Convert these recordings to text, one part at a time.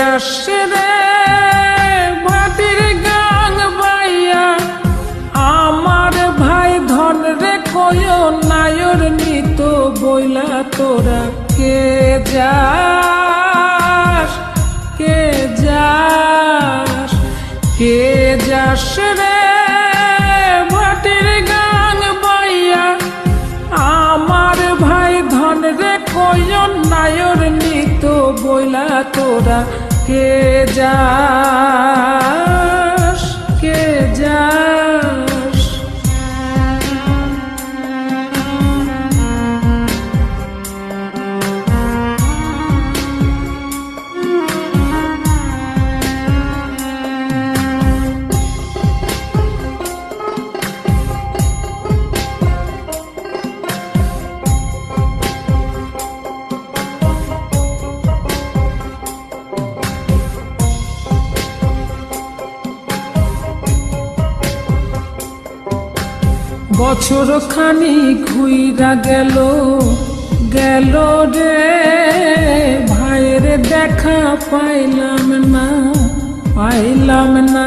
যাস রে মাটির গাং বাইয়া। আমার ভাই ধন রে কয় নায়র নিত বইলা তোরা। কে যাস কে যাস কে যাস রে? মাটির গাং বাইয়া। আমার ভাই ধন রে কয়ন নায়র নিত বইলা তোরা। কে যাস বছর খানি ঘুইরা গেল গেল রে। ভাইয়ের দেখা পাইলাম না পাইলাম না।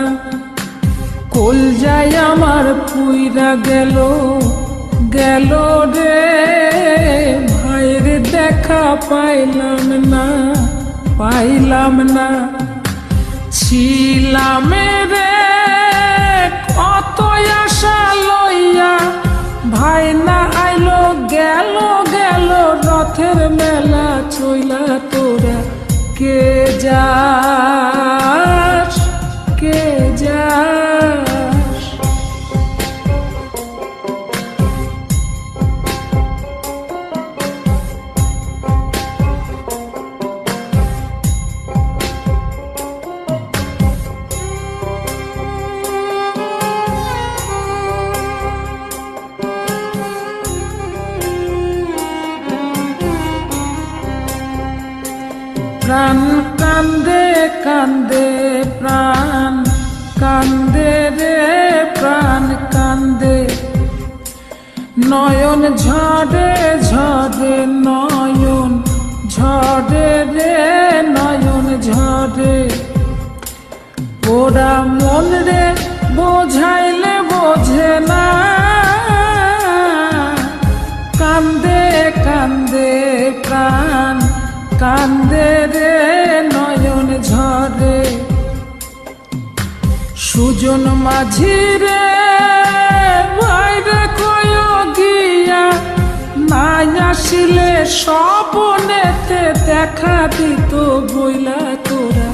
কোল যাই আমার পুইরা গেল গেল রে। ভাইয়ের দেখা পাইলাম না পাইলাম না। ছিলাম রে গেল গেল রথের মেলা চইলা তোরা কে যাস প্রাণ, কান্দে কান্দে প্রাণ, কান্দে রে প্রাণ, কান্দে। নয়ন ঝরে ঝরে নয়ন ঝরে রে নয়ন ঝরে ওরা মন রে বোঝাইলে বোঝে না। কান্দে কান্দে প্রাণ কান্দে রে নয়ন ঝরে। সুজন মাঝি রে বাইরে কয় গিয়া, নাই আসিলে স্বপনেতে দেখা দিত বইলা তোরা।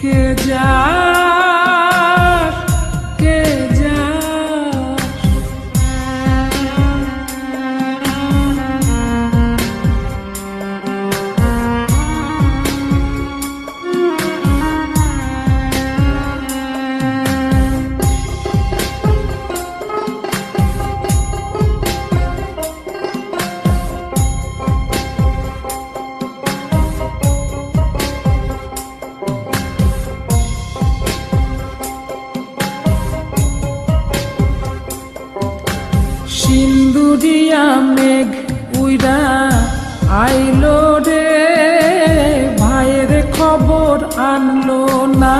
কে যাস মেঘ উইরা আইলো রে। ভাইয়ের খবর আনলো না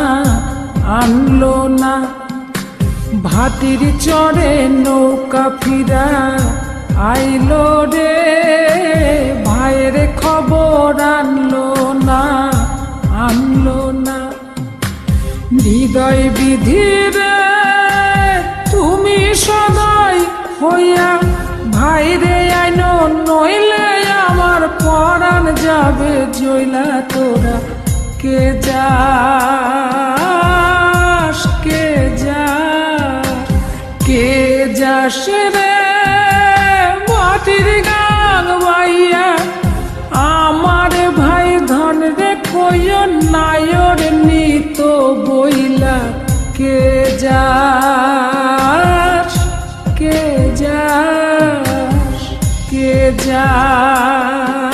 আনলো না। ভাটির চড়ে নৌকা ফিরা আইলো রে। ভাইয়ের খবর আনলো না আনলো না। হৃদয় বিধির ভাইরে আইন নইলে আমার পরাণ যাবে জইলা তোরা। কে যাস কে যাস কে যাস রে? মাটির গান বাইয়া, আমার ভাই ধন রে কই নায়র নিত বইলা। কে যাস কে যাস কে যাস